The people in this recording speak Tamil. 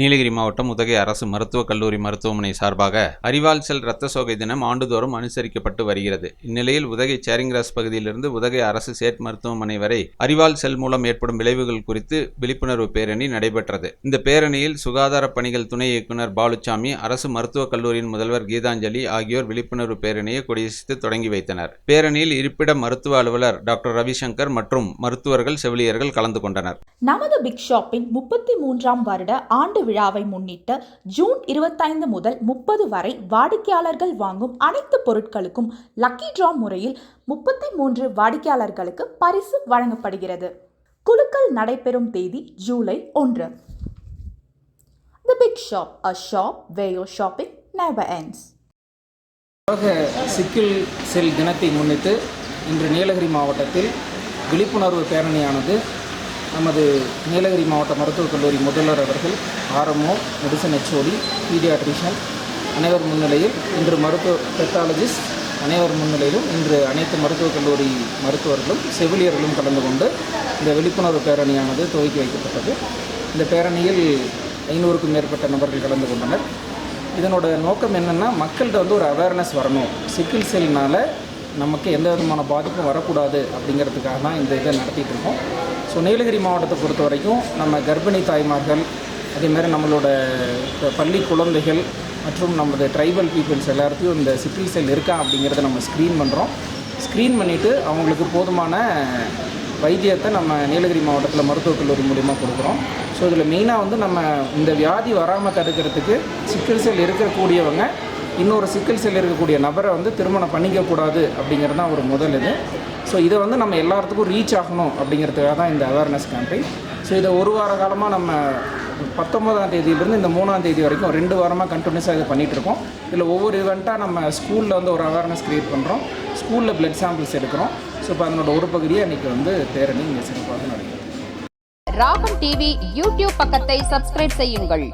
நீலகிரி மாவட்டம் உதகை அரசு மருத்துவக் கல்லூரி மருத்துவமனை சார்பாக அறிவால் செல் இரத்த சோகை தினம் ஆண்டுதோறும் அனுசரிக்கப்பட்டு வருகிறது. இந்நிலையில் உதகை சேரிங்கிராஸ் பகுதியிலிருந்து உதகை அரசு சேட் மருத்துவமனை வரை அறிவால் செல் மூலம் ஏற்படும் விளைவுகள் குறித்து விழிப்புணர்வு பேரணி நடைபெற்றது. இந்த பேரணியில் சுகாதார பணிகள் துணை இயக்குநர் பாலுச்சாமி அரசு மருத்துவக் கல்லூரியின் முதல்வர் கீதாஞ்சலி ஆகியோர் விழிப்புணர்வு பேரணியை கொடியசித்து தொடங்கி வைத்தனர். பேரணியில் இருப்பிட மருத்துவ அலுவலர் டாக்டர் ரவிசங்கர் மற்றும் மருத்துவர்கள் செவிலியர்கள் கலந்து கொண்டனர். நமது பிக் ஷாப்பின் முப்பத்தி மூன்றாம் வருட ஆண்டு விழாவை முன்னிட்டு ஜூன் இருபத்தைந்து முதல் முப்பது வரை வாடிக்கையாளர்கள் வாங்கும் அனைத்து பொருட்களுக்கும் லக்கி ட்ரா முறையில் முப்பத்தி மூன்று வாடிக்கையாளர்களுக்கு பரிசு வழங்கப்படுகிறது. குலுக்கல் நடைபெறும் தேதி ஜூலை ஒன்று. The big shop a shop way yo shopping never ends. உலக சிக்கில் செல் தினத்தை முன்னிட்டு இன்று நீலகிரி மாவட்டத்தில் விழிப்புணர்வு பேரணியானது நமது நீலகிரி மாவட்ட மருத்துவக் கல்லூரி முதல்வர் அவர்கள் ஆர்எம்ஓ மெடிசன் ஹெச்ஓடி பீடியாட்ரிஷியன் அனைவர் முன்னிலையில் இன்று மருத்துவ பெத்தாலஜிஸ்ட் அனைவர் முன்னிலையிலும் இன்று அனைத்து மருத்துவக் கல்லூரி மருத்துவர்களும் செவிலியர்களும் கலந்து கொண்டு இந்த விழிப்புணர்வு பேரணியானது துவக்கி வைக்கப்பட்டது. இந்த பேரணியில் ஐநூறுக்கும் மேற்பட்ட நபர்கள் கலந்து கொண்டனர். இதனோட நோக்கம் என்னென்னா மக்கள்கிட்ட வந்து ஒரு அவேர்னஸ் வரணும். சிக்கிள் செல்னால் நமக்கு எந்த விதமான பாதிப்பும் வரக்கூடாது அப்படிங்கிறதுக்காக தான் இந்த இதை நடத்திட்டு இருக்கோம் ஸோ நீலகிரி மாவட்டத்தை பொறுத்த வரைக்கும் நம்ம கர்ப்பிணி தாய்மார்கள் அதேமாதிரி நம்மளோட பள்ளி குழந்தைகள் மற்றும் நமது ட்ரைபல் பீப்புள்ஸ் எல்லாத்தையும் இந்த சிக்கிள் செல் இருக்கா அப்படிங்கிறத நம்ம ஸ்க்ரீன் பண்ணுறோம் ஸ்க்ரீன் பண்ணிவிட்டு அவங்களுக்கு போதுமான வைத்தியத்தை நம்ம நீலகிரி மாவட்டத்தில் மருத்துவக் கல்லூரி மூலிமா கொடுக்குறோம். ஸோ இதில் மெயினாக வந்து நம்ம இந்த வியாதி வராமல் தடுக்கிறதுக்கு சிக்கல் செல் இருக்கக்கூடியவங்க இன்னொரு சிக்கல் செல் இருக்கக்கூடிய நபரை வந்து திருமணம் பண்ணிக்கக்கூடாது அப்படிங்கிறது தான் ஒரு முதல் இது. ஸோ இதை வந்து நம்ம எல்லாத்துக்கும் ரீச் ஆகணும் அப்படிங்கிறதுக்காக தான் இந்த அவேர்னஸ் கேம்பெயின் ஸோ இதை ஒரு வார காலமாக நம்ம பத்தொன்பதாம் தேதியிலேருந்து இந்த மூணாம் தேதி வரைக்கும் ரெண்டு வாரமாக கண்டினியூஸாக இது பண்ணிகிட்டு இருக்கோம். இதில் ஒவ்வொரு இவெண்ட்டாக நம்ம ஸ்கூலில் வந்து ஒரு அவேர்னஸ் க்ரியேட் பண்ணுறோம் ஸ்கூலில் பிளட் சாம்பிள்ஸ் எடுக்கிறோம். ஸோ இப்போ அதனோட ஒரு பகுதியை அன்றைக்கி வந்து பேரணி இங்கே சிறப்பாக நடக்கும் ராகம் டிவி யூடியூப் பக்கத்தை சப்ஸ்கிரைப் செய்யுங்கள்.